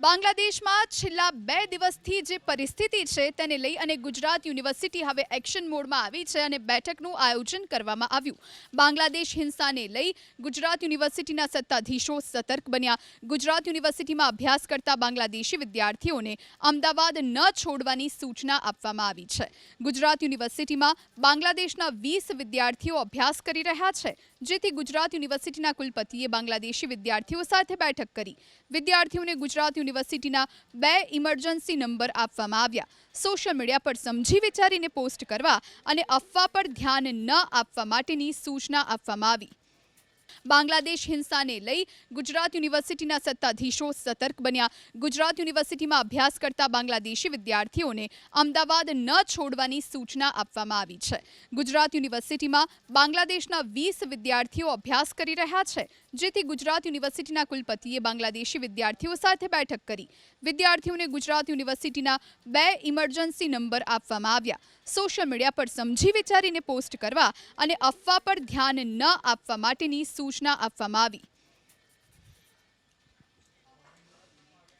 બાંગ્લાદેશમાં છેલ્લા બે દિવસથી જે પરિસ્થિતિ છે તેને લઈ અને ગુજરાત યુનિવર્સિટી હવે એક્શન મોડમાં આવી છે અને બેઠકનું આયોજન કરવામાં આવ્યું. બાંગ્લાદેશ હિંસાને લઈ ગુજરાત યુનિવર્સિટીના સત્તાધીશો સતર્ક બન્યા. ગુજરાત યુનિવર્સિટીમાં અભ્યાસ કરતા બાંગ્લાદેશી વિદ્યાર્થીઓને અમદાવાદ ન છોડવાની સૂચના આપવામાં આવી છે. ગુજરાત યુનિવર્સિટીમાં બાંગ્લાદેશના વીસ વિદ્યાર્થીઓ અભ્યાસ કરી રહ્યા છે. જેથી ગુજરાત યુનિવર્સિટીના કુલપતિએ બાંગ્લાદેશી વિદ્યાર્થીઓ સાથે બેઠક કરી. વિદ્યાર્થીઓને ગુજરાત યુનિવર્સિટીના બે ઇમરજન્સી નંબર આપવામાં આવ્યા. સોશિયલ મીડિયા પર સમજી વિચારીને પોસ્ટ કરવા અને અફવા પર ધ્યાન ન આપવા માટેની સૂચના આપવામાં આવી. બાંગ્લાદેશ હિંસાને લઈ ગુજરાત યુનિવર્સિટીના સત્તાધીશો સતર્ક બન્યા. ગુજરાત યુનિવર્સિટીમાં અભ્યાસ કરતા બાંગ્લાદેશી વિદ્યાર્થીઓને અમદાવાદ ન છોડવાની સૂચના આપવામાં આવી છે. ગુજરાત યુનિવર્સિટીમાં બાંગ્લાદેશના વીસ વિદ્યાર્થીઓ અભ્યાસ કરી રહ્યા છે, જેથી ગુજરાત યુનિવર્સિટીના કુલપતિએ બાંગ્લાદેશી વિદ્યાર્થીઓ સાથે બેઠક કરી. વિદ્યાર્થીઓને ગુજરાત યુનિવર્સિટીના બે ઇમરજન્સી નંબર આપવામાં આવ્યા. સોશિયલ મીડિયા પર સમજી વિચારીને પોસ્ટ કરવા અને અફવા પર ધ્યાન ન આપવા માટેની સૂચના આપવામાં આવી.